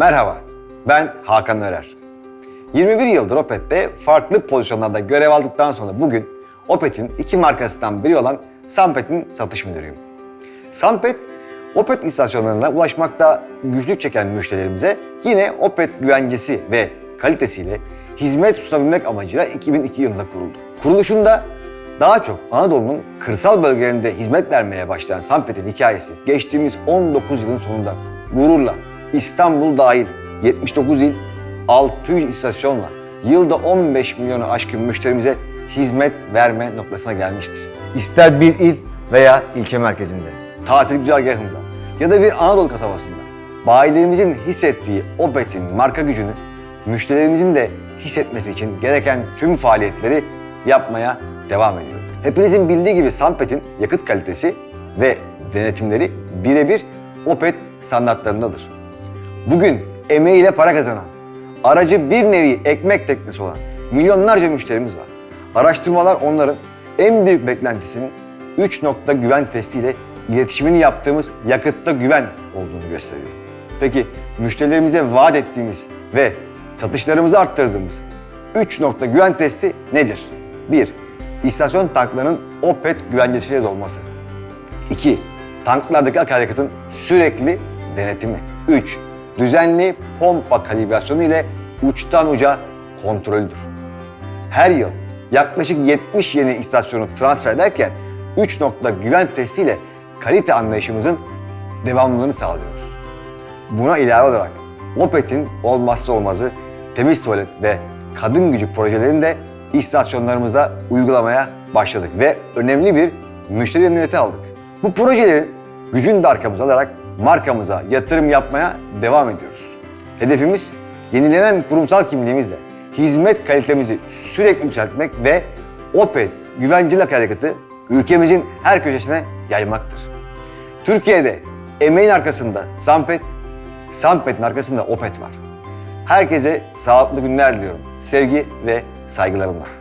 Merhaba, ben Hakan Örer. 21 yıldır Opet'te farklı pozisyonlarda görev aldıktan sonra bugün Opet'in iki markasından biri olan Sampet'in satış müdürüyüm. Sampet, Opet istasyonlarına ulaşmakta güçlük çeken müşterilerimize yine Opet güvencesi ve kalitesiyle hizmet sunabilmek amacıyla 2002 yılında kuruldu. Kuruluşunda daha çok Anadolu'nun kırsal bölgelerinde hizmet vermeye başlayan Sampet'in hikayesi geçtiğimiz 19 yılın sonunda gururla İstanbul dahil 79 il 600 istasyonla yılda 15 milyonu aşkın müşterimize hizmet verme noktasına gelmiştir. İster bir il veya ilçe merkezinde, tatil güzergahında ya da bir Anadolu kasabasında bayilerimizin hissettiği Opet'in marka gücünü müşterilerimizin de hissetmesi için gereken tüm faaliyetleri yapmaya devam ediyor. Hepinizin bildiği gibi Sampet'in yakıt kalitesi ve denetimleri birebir Opet standartlarındadır. Bugün emeğiyle para kazanan, aracı bir nevi ekmek teknesi olan milyonlarca müşterimiz var. Araştırmalar onların en büyük beklentisinin 3 nokta güven testiyle iletişimini yaptığımız yakıtta güven olduğunu gösteriyor. Peki müşterilerimize vaat ettiğimiz ve satışlarımızı arttırdığımız 3 nokta güven testi nedir? 1. İstasyon tanklarının Opet güvencesiyle dolması. 2. Tanklardaki akaryakıtın sürekli denetimi. 3. Düzenli pompa kalibrasyonu ile uçtan uca kontrolüdür. Her yıl yaklaşık 70 yeni istasyonu transfer ederken 3 nokta güven testiyle kalite anlayışımızın devamlılığını sağlıyoruz. Buna ilave olarak Opet'in olmazsa olmazı temiz tuvalet ve kadın gücü projelerini de istasyonlarımızda uygulamaya başladık ve önemli bir müşteri memnuniyeti aldık. Bu projelerin gücünü de arkamıza alarak markamıza yatırım yapmaya devam ediyoruz. Hedefimiz yenilenen kurumsal kimliğimizle hizmet kalitemizi sürekli yükseltmek ve Opet güvenceli akaryakıtı ülkemizin her köşesine yaymaktır. Türkiye'de emeğin arkasında Sampet, Sampet'in arkasında Opet var. Herkese sağlıklı günler diliyorum. Sevgi ve saygılarımla.